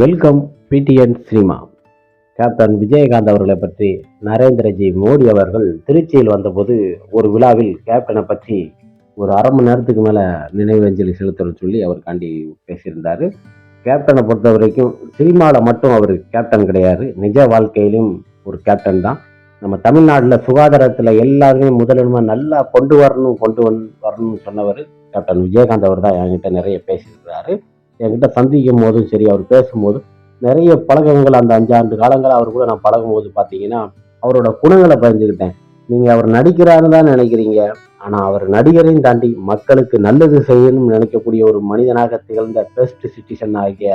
Welcome PTN cinema. Captain Vijayakanth அவர்களை பற்றி நரேந்திரஜி மோடி அவர்கள் திருச்சியில் வந்தபோது ஒரு விழாவில் கேப்டனை பற்றி ஒரு அரை மணி நேரத்துக்கு மேலே நினைவஞ்சலி செலுத்தணும்னு சொல்லி அவர் காண்டி பேசியிருந்தார். கேப்டனை பொறுத்த வரைக்கும் சினிமாவில் மட்டும் அவர் கேப்டன் கிடையாது. நிஜ வாழ்க்கையிலும் ஒரு கேப்டன் தான். நம்ம தமிழ்நாட்டில் சுகாதாரத்தில் எல்லாருமே முதலிடமாக நல்லா கொண்டு வரணும் கொண்டு வரணும்னு சொன்னவர் கேப்டன் விஜயகாந்த் அவர் தான் என்கிட்ட நிறைய பேசியிருக்கிறாரு. என்கிட்ட சந்திக்கும் போதும் சரி அவர் பேசும்போது நிறைய பழக்கங்கள் அந்த அஞ்சாண்டு காலங்கள் அவர் கூட நான் பழகும் போது பார்த்தீங்கன்னா அவரோட குணங்களை பதிஞ்சுக்கிட்டேன் நீங்கள் அவர் நடிக்கிறாருன்னு தான் நினைக்கிறீங்க. ஆனால் அவர் நடிகரையும் தாண்டி மக்களுக்கு நல்லது செய்யணும்னு நினைக்கக்கூடிய ஒரு மனிதனாக திகழ்ந்த பெஸ்ட் சிட்டிசன் ஆகிய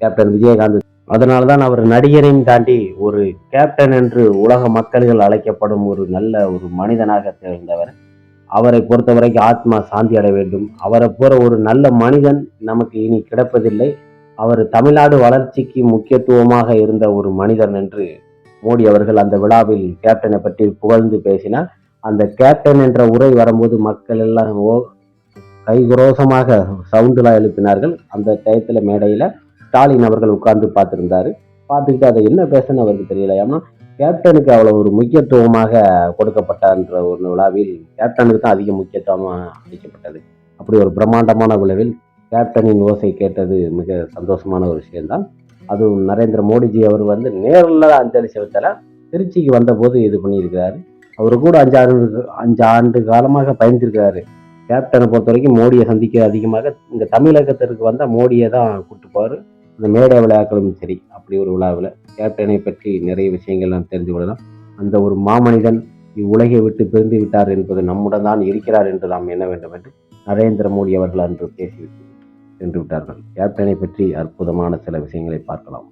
கேப்டன் விஜயகாந்த். அதனால தான் அவர் நடிகரையும் தாண்டி ஒரு கேப்டன் என்று உலக மக்கள்கள் அழைக்கப்படும் ஒரு நல்ல ஒரு மனிதனாக திகழ்ந்தவர். அவரை பொறுத்த வரைக்கும் ஆத்மா சாந்தி அடைய வேண்டும். அவரை போற ஒரு நல்ல மனிதன் நமக்கு இனி கிடைப்பதில்லை. அவர் தமிழ்நாடு வளர்ச்சிக்கு முக்கியத்துவமாக இருந்த ஒரு மனிதன் என்று மோடி அவர்கள் அந்த விழாவில் கேப்டனை பற்றி புகழ்ந்து பேசினார். அந்த கேப்டன் என்ற உரை வரும்போது மக்கள் எல்லாம் ஓ கைகுரோசமாக சவுண்டுலாம் எழுப்பினார்கள். அந்த டயத்தில் மேடையில் ஸ்டாலின் அவர்கள் உட்கார்ந்து பார்த்துருந்தாரு. பார்த்துக்கிட்டு அதை என்ன பேசன்னு அவருக்கு தெரியல ஏன்னா கேப்டனுக்கு அவ்வளோ ஒரு முக்கியத்துவமாக கொடுக்கப்பட்டன்ற ஒரு விழாவில் கேப்டனுக்கு தான் அதிக முக்கியத்துவம் அளிக்கப்பட்டது. அப்படி ஒரு பிரம்மாண்டமான விழாவில் கேப்டனின் ஓசை கேட்டது மிக சந்தோஷமான ஒரு விஷயம்தான். அதுவும் நரேந்திர மோடிஜி அவர் வந்து நேரில் அஞ்சலி செலுத்தலை திருச்சிக்கு வந்தபோது இது பண்ணியிருக்கிறாரு. அவர் கூட அஞ்சு ஆண்டு அஞ்சு ஆண்டு காலமாக பயந்துருக்கிறாரு கேப்டனை பொறுத்த வரைக்கும் மோடியை சந்திக்க அதிகமாக இந்த தமிழகத்திற்கு வந்தால் மோடியை தான் கூப்பிட்டு போவார். இந்த மேடை விளையாட்களும் சரி அப்படி ஒரு விழாவில் கேப்டனை பற்றி நிறைய விஷயங்கள் நாம் தெரிந்து கொள்ளலாம். அந்த ஒரு மாமனிதன் இவ்வுலகை விட்டு பிரிந்து விட்டார் என்பது நம்முடன் தான் இருக்கிறார் என்று நாம் எண்ண வேண்டும் என்று நரேந்திர மோடி அவர்கள் அன்று பேசிவிட்டு சென்று விட்டார்கள். கேப்டனை பற்றி அற்புதமான சில விஷயங்களை பார்க்கலாம்.